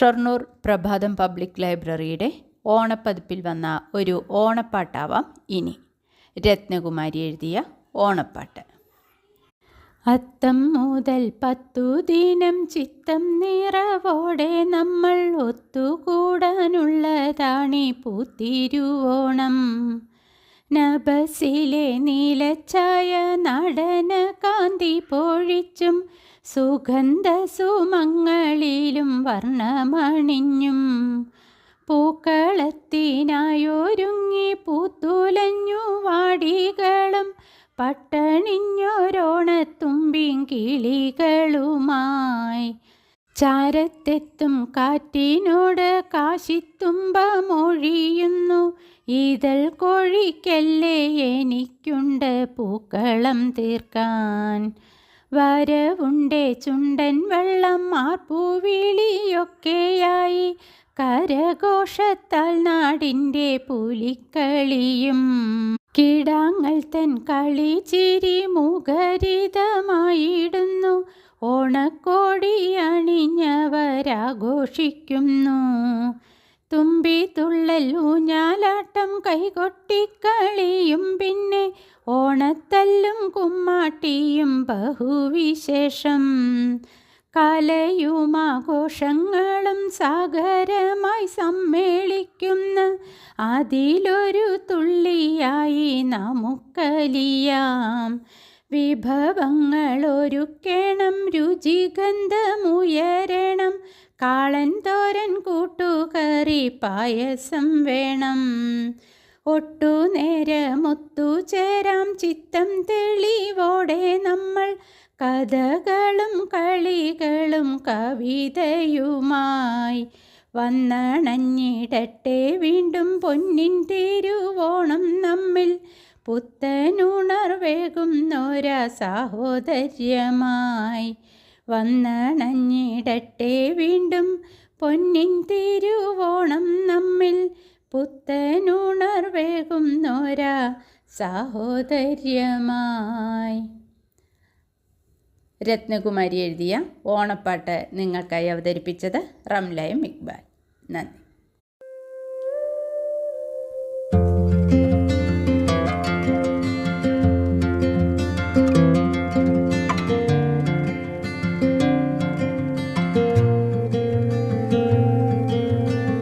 ഷൊർണൂർ പ്രഭാതം പബ്ലിക് ലൈബ്രറിയുടെ ഓണപ്പതിപ്പിൽ വന്ന ഒരു ഓണപ്പാട്ടാവാം ഇനി. രത്നകുമാരി എഴുതിയ ഓണപ്പാട്ട്. അത്തം മുതൽ പത്തു ദിനം ചിത്തം നിറവോടെ നമ്മൾ ഒത്തുകൂടാനുള്ളതാണീ പൂത്തിരുവോണം. നബസിലെ നീലച്ചായ നടന കാന്തി പൊഴിച്ചും സുഗന്ധ സുമങ്ങളിലും വർണമണിഞ്ഞും പൂക്കളത്തിനായൊരുങ്ങി പൂത്തുലഞ്ഞു വാടികളും പട്ടണിഞ്ഞൊരോണത്തുമ്പിൻ കിളികളുമായി. ചാരത്തെത്തും കാറ്റിനോട് കാശിത്തുമ്പ മൊഴിയുന്നു ഈതൽ കൊഴിക്കല്ലേ എനിക്കുണ്ട് പൂക്കളം തീർക്കാൻ. വരവുണ്ടേ ചുണ്ടൻ വെള്ളം മാർപ്പൂവിളിയൊക്കെയായി. കരഘോഷത്താൽ നാടിന്റെ പുലിക്കളിയും. കിടാങ്ങൾ തൻ കളി ചിരി മുഖരിതമായിടുന്നു. ഓണക്കോടി അണിഞ്ഞവരാഘോഷിക്കുന്നു. തുമ്പി തുള്ളൽ ഊഞ്ഞാലാട്ടം കൈകൊട്ടിക്കളിയും പിന്നെ ഓണത്തല്ലും കുമ്മാട്ടിയും ബഹുവിശേഷം. കലയുമാഘോഷങ്ങളും സാഗരമായി സമ്മേളിക്കുന്ന അതിലൊരു തുള്ളിയായി നമുക്കലിയാം. വിഭവങ്ങൾ ഒരുക്കണം രുചിഗന്ധമുയരണം കാളൻ തോരൻ കൂട്ടുകറി പായസം വേണം. ഒട്ടു നേരമൊത്തു ചേരാം ചിത്തം തെളിവോടെ നമ്മൾ കഥകളും കളികളും കവിതയുമായി വന്നണഞ്ഞിടട്ടെ വീണ്ടും പൊന്നിൻ തിരുവോണം നമ്മിൽ പുത്തനുണർവേകുന്നൊര സാഹോദര്യമായി വന്നണഞ്ഞിടട്ടെ വീണ്ടും പൊന്നിൻ തിരുവോണം നമ്മിൽ പുത്തനുണർവേകുന്നൊര സഹോദര്യമായി. രത്നകുമാരി എഴുതിയ ഓണപ്പാട്ട് നിങ്ങൾക്കായി അവതരിപ്പിച്ചത് റംലയം ഇക്ബാൽ. നന്ദി.